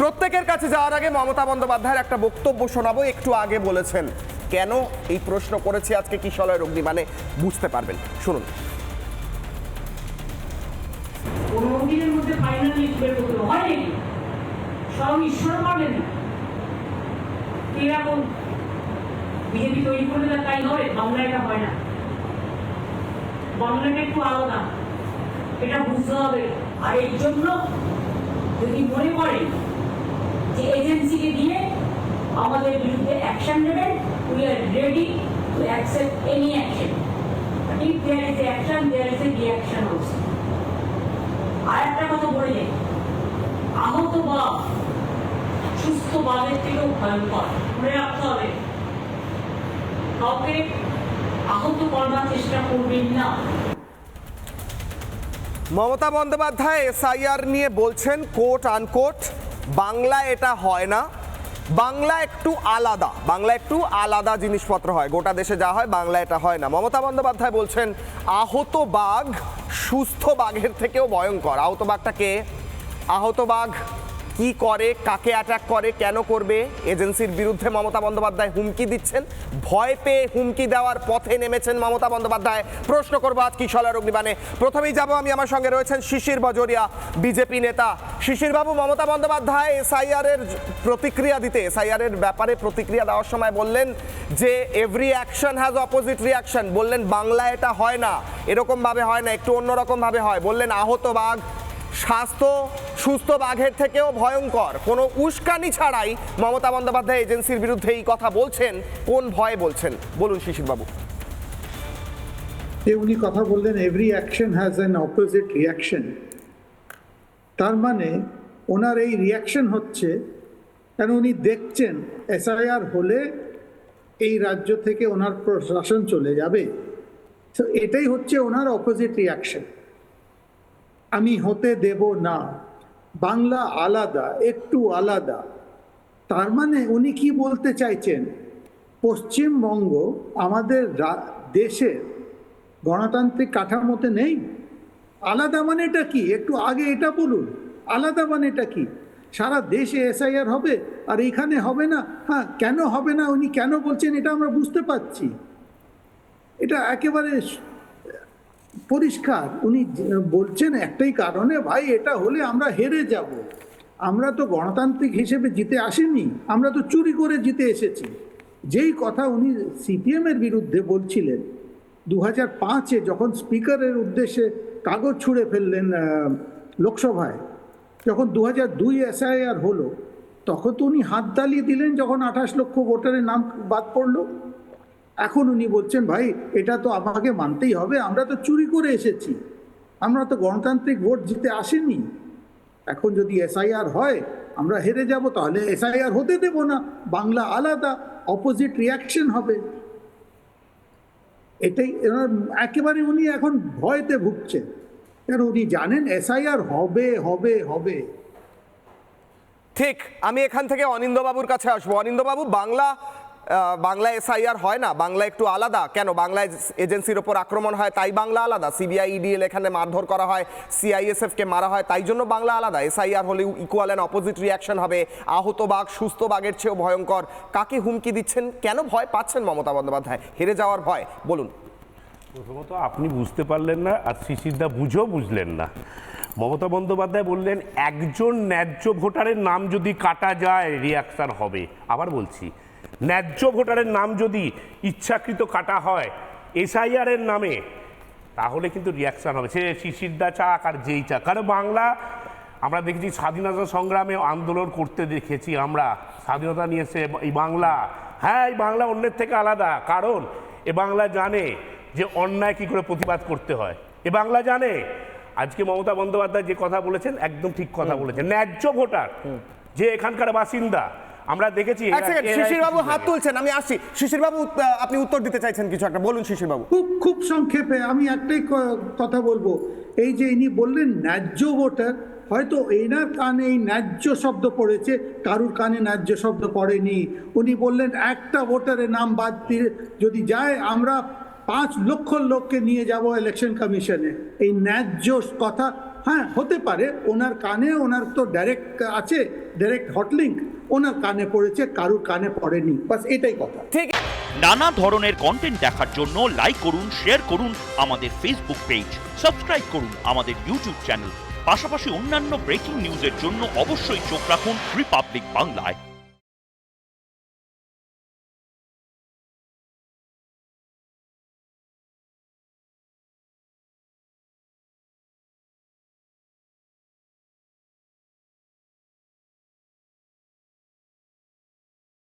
প্রত্যেকের কাছে যাওয়ার আগে মমতা বন্দ্যোপাধ্যায়ের একটা বক্তব্য শোনাবো, একটু আগে বলেছেন। কেন এই প্রশ্ন করেছি আজকে কিশলয়ের অগ্নি? মানে বুঝতে পারবেন। শুনুন। আর এর জন্য যদি মনে করেন যে এজেন্সিকে দিয়ে আমাদের বিরুদ্ধে অ্যাকশন নেবেন। We are ready to accept any action there is a action, there is a reaction also. আর একটা কথা বলে যাই। আহত বাঘ সুস্থ থেকেও ভয়ঙ্কর। মনে রাখতে হবে কাউকে আহত করবার চেষ্টা করবেন না। মমতা বন্দ্যোপাধ্যায় এসআইআর নিয়ে বলছেন কোট আনকোট বাংলা এটা হয় না। বাংলা একটু আলাদা। বাংলা একটু আলাদা জিনিসপত্র হয়। গোটা দেশে যা হয় বাংলা এটা হয় না। মমতা বন্দ্যোপাধ্যায় বলছেন, আহত বাঘ সুস্থ বাঘের থেকেও ভয়ঙ্কর। আহত বাঘটাকে আহত বাঘ কি করে, কাকে অ্যাটাক করে, কেন করবে? এজেন্সির বিরুদ্ধে মমতা বন্দ্যোপাধ্যায় হুমকি দিচ্ছেন। ভয় পেয়ে হুমকি দেওয়ার পথে নেমেছেন মমতা বন্দ্যোপাধ্যায়। প্রশ্ন করব আজ কিশলার অগ্নিবাণে প্রথমেই যাব আমি আমার সঙ্গে রয়েছেন শিশির বজরিয়া, বিজেপি নেতা। শিশির বাবু, মমতা বন্দ্যোপাধ্যায় এসআইআর এর প্রতিক্রিয়া দিতে এসআইআর এর ব্যাপারে প্রতিক্রিয়া দেওয়ার সময় বললেন যে every action has opposite reaction বললেন বাংলা এটা হয় না। এরকম ভাবে হয় না, একটু অন্যরকম ভাবে হয়। বললেন, আহত বাঘ স্বাস্থ্য, সুস্থ বাঘের থেকেও ভয়ঙ্কর। কোনো উস্কানি ছাড়াই মমতা বন্দ্যোপাধ্যায় এজেন্সির বিরুদ্ধে এই কথা বলছেন, কোন ভয়ে বলছেন? বলুন শিশিরবাবু। যে উনি কথা বললেন every action has an opposite reaction তার মানে ওনার এই রিয়াকশন হচ্ছে, কেন উনি দেখছেন এসআইআর হলে এই রাজ্য থেকে ওনার প্রশাসন চলে যাবে? তো এটাই হচ্ছে ওনার অপোজিট রিয়াকশন আমি হতে দেব না। বাংলা আলাদা, একটু আলাদা। তার মানে উনি কি বলতে চাইছেন? পশ্চিমবঙ্গ আমাদের দেশের গণতান্ত্রিক কাঠামোতে নেই? আলাদা মানেটা কি? একটু আগে এটা বলুন। আলাদা মানেটা কি? সারা দেশে এসআইআর হবে আর এখানে হবে না? হ্যাঁ কেন হবে না? উনি কেন বলছেন? এটা আমরা বুঝতে পারছি। এটা একেবারে পরিষ্কার। উনি বলছেন একটাই কারণে, ভাই, এটা হলে আমরা হেরে যাব। আমরা তো গণতান্ত্রিক হিসেবে জিতে আসিনি, আমরা তো চুরি করে জিতে এসেছি। যেই কথা উনি সিপিএমের বিরুদ্ধে বলছিলেন দু হাজার পাঁচে যখন স্পিকারের উদ্দেশ্যে কাগজ ছুঁড়ে ফেললেন লোকসভায়, যখন দু হাজার দুই এসআইআর হলো, তখন তো উনি হাত তালিয়ে দিলেন যখন আঠাশ লক্ষ ভোটারের নাম বাদ পড়ল। এখন উনি বলছেন, ভাই, এটা তো আমাকে মানতেই হবে, আমরা তো চুরি করে এসেছি। আমরা তো গণতান্ত্রিক ভোট জিতে আসিনি। এখন যদি এসআইআর হয়, আমরা হেরে যাব, তাহলে এসআইআর হতে দেব না। বাংলা আলাদা অপোজিট রিয়াকশন হবে। এটাই একেবারে উনি এখন ভয়তে ভুগছেন। কারণ উনি জানেন, এসআইআর হবে হবে হবে। ঠিক, আমি এখান থেকে অনিন্দবাবুর কাছে আসব। অনিন্দবাবু বাংলা বাংলা এসআইআর হয় না, বাংলা একটু আলাদা। কেন? বাংলা এজ- এজেন্সির ওপর আক্রমণ হয়, তাই বাংলা আলাদা। সিবিআই ইডিএল এখানে মারধর করা হয় সিআইএসএফ কে মারা হয়, তাই জন্য বাংলা আলাদা। এসআইআর হলে ইকুয়াল অ্যান্ড অপোজিট রিয়াকশন হবে। আহত বাঘ, সুস্থ বাঘের চেয়েও ভয়ঙ্কর। কাকে হুমকি দিচ্ছেন? কেন ভয় পাচ্ছেন মমতা বন্দ্যোপাধ্যায়? হেরে যাওয়ার ভয়। বলুন। প্রথমত, আপনি বুঝতে পারলেন না, আর শিশিরদা বুঝেও বুঝলেন না। মমতা বন্দ্যোপাধ্যায় বললেন, একজন ন্যায্য ভোটারের নাম যদি কাটা যায় রিয়াকশন হবে। আবার বলছি ন্যায্য ভোটারের নাম যদি ইচ্ছাকৃত কাটা হয় এসআইআর এর নামে তাহলে কিন্তু রিয়াকশন হবে। সে শিশিরদা চাক আর যেই চাক। কারণ বাংলা আমরা দেখেছি স্বাধীনতা সংগ্রামে আন্দোলন করতে দেখেছি আমরা। স্বাধীনতা নিয়েছে এই বাংলা হ্যাঁ এই বাংলা অন্যের থেকে আলাদা। কারণ এ বাংলা জানে যে অন্যায় কি করে প্রতিবাদ করতে হয়। এ বাংলা জানে। আজকে মমতা বন্দ্যোপাধ্যায় যে কথা বলেছেন একদম ঠিক কথা বলেছেন। ন্যায্য ভোটার যে এখানকার বাসিন্দা আমরা দেখেছি এক সেকেন্ড শিশির বাবু হাত তুলছেন আমি আসছি। শিশির বাবু আপনি উত্তর দিতে চাইছেন কিছু একটা বলুন শিশির বাবু। খুব খুব সংক্ষেপে আমি একটাই কথা বলব। এই যে ইনি বললেন ন্যায্য ভোটার হয়তো এনার কানে এই ন্যায্য শব্দ পড়েছে কারুর কানে ন্যায্য শব্দ পড়েনি। উনি বললেন একটা ভোটারের নাম বাদ দিয়ে যদি যায় আমরা পাঁচ লক্ষ লোককে নিয়ে যাব ইলেকশন কমিশনে এই ন্যায্য কথা হ্যাঁ হতে পারে। ওনার কানে, ওনার তো ডাইরেক্ট আছে ডাইরেক্ট হটলিঙ্ক ওনার কানে পড়েছে, কারুর কানে পড়েনি। বাস এটাই কথা। ঠিক। নানা ধরনের কন্টেন্ট দেখার জন্য লাইক করুন শেয়ার করুন আমাদের ফেসবুক পেজ সাবস্ক্রাইব করুন আমাদের ইউটিউব চ্যানেল পাশাপাশি অন্যান্য ব্রেকিং নিউজের জন্য অবশ্যই চোখ রাখুন রিপাবলিক বাংলায়